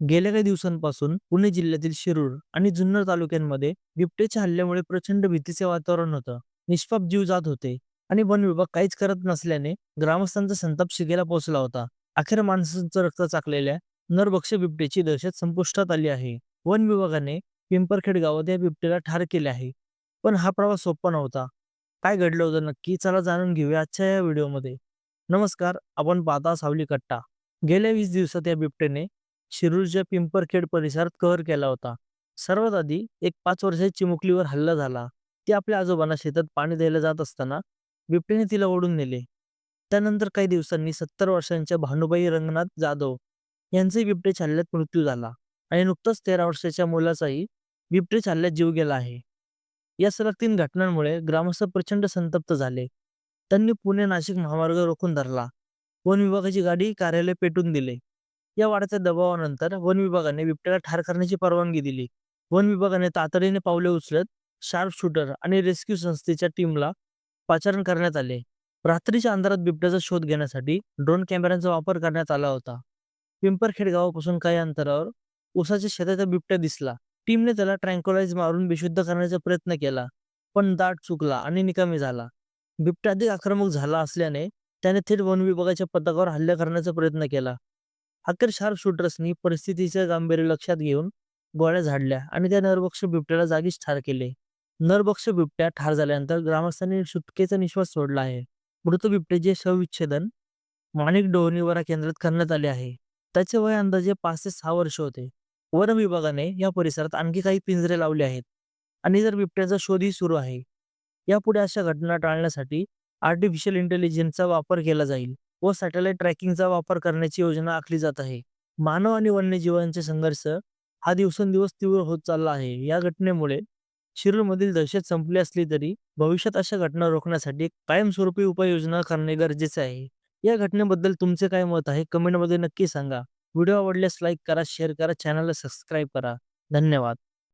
गेल्या काही दिवसांपासून पुणे जिल्ह्यातील शिरूर आणि जुन्नर तालुक्यांमध्ये बिबट्याच्या हल्ल्यामुळे प्रचंड भीतीचे वातावरण होतं. निष्पाप जीव जात होते आणि वन विभाग काहीच करत नसल्याने ग्रामस्थांचा संताप शिगेला पोहोचला होता. अखेर माणसांचं रक्त चाकलेल्या नरभक्ष बिबट्याची दहशत संपुष्टात आली आहे. वन विभागाने पिंपरखेड गावात या बिबट्याला ठार केले आहे. पण हा प्रवास सोपा नव्हता. काय घडलं होतं नक्की? चला जाणून घेऊया आजच्या या व्हिडिओमध्ये. नमस्कार आपण पाहता सावली कट्टा गेल्या वीस दिवसात या बिबट्याने शिरूरच्या पिंपरखेड परिसरात कहर केला होता. सर्वात आधी एक पाच वर्षाची चिमुकलीवर हल्ला झाला. ती आपल्या आजोबांना शेतात पाणी द्यायला जात असताना बिबट्याने तिला ओढून नेले. त्यानंतर काही दिवसांनी सत्तर वर्षांच्या भानुबाई रंगनाथ जाधव यांचाही बिबटेच्या हल्ल्यात मृत्यू झाला आणि नुकताच तेरा वर्षाच्या मुलाचाही बिबटेच्या हल्ल्यात जीव गेला आहे. या सलग तीन घटनांमुळे ग्रामस्थ प्रचंड संतप्त झाले. त्यांनी पुणे नाशिक महामार्ग रोखून धरला. वन विभागाची गाडी कार्यालय पेटून दिले. या वाढत्या दबावानंतर वन विभागाने बिबट्याला ठार करण्याची परवानगी दिली. वन विभागाने तातडीने पावले उचलत शार्प शूटर आणि रेस्क्यू संस्थेच्या टीमला पाचारण करण्यात आले. रात्रीच्या अंधारात बिबट्याचा शोध घेण्यासाठी ड्रोन कॅमेऱ्यांचा वापर करण्यात आला होता. पिंपरखेड गावापासून काही अंतरावर उसाच्या शेताचा बिबट्या दिसला. टीमने त्याला ट्रँकोलाइज मारून बेशुद्ध करण्याचा प्रयत्न केला पण दाट चुकला आणि निकामी झाला. बिबट्या अधिक आक्रमक झाला असल्याने त्याने थेट वन विभागाच्या पथकावर हल्ला करण्याचा प्रयत्न केला. अखेर शार्प शूटर्सनी परिस्थितीचे गांभीर्य लक्षात घेऊन गोळ्या झाडल्या आणि त्या नरभक्ष बिबट्याला जागीच ठार केले. नरभक्ष बिबट्या ठार झाल्यानंतर ग्रामस्थांनी सुटकेचा निश्वास सोडला आहे. मृत बिबट्याचे शवविच्छेदन माणिक डोहनीवरा केंद्रात करण्यात आले आहे. त्याचे वय अंदाजे पाच ते सहा वर्ष होते. वन विभागाने या परिसरात आणखी काही पिंजरे लावले आहेत आणि जर बिबट्याचा शोधही सुरू आहे. यापुढे अशा घटना टाळण्यासाठी आर्टिफिशियल इंटेलिजन्सचा वापर केला जाईल. व सॅटेलाइट ट्रॅकिंगचा वापर करण्याची योजना आखली जात आहे. मानव आणि वन्यजीवांचे संघर्ष हा दिवसेंदिवस तीव्र होत चालला आहे. या घटनेमुळे शिरूरमधील दहशत संपली असली तरी भविष्यात अशा घटना रोखण्यासाठी कायमस्वरूपी उपाययोजना करणे गरजेचे आहे. या घटनेबद्दल तुमचे काय मत आहे? कमेंटमध्ये नक्की सांगा. व्हिडिओ आवडल्यास लाईक करा शेअर करा चॅनलला सबस्क्राईब करा. धन्यवाद.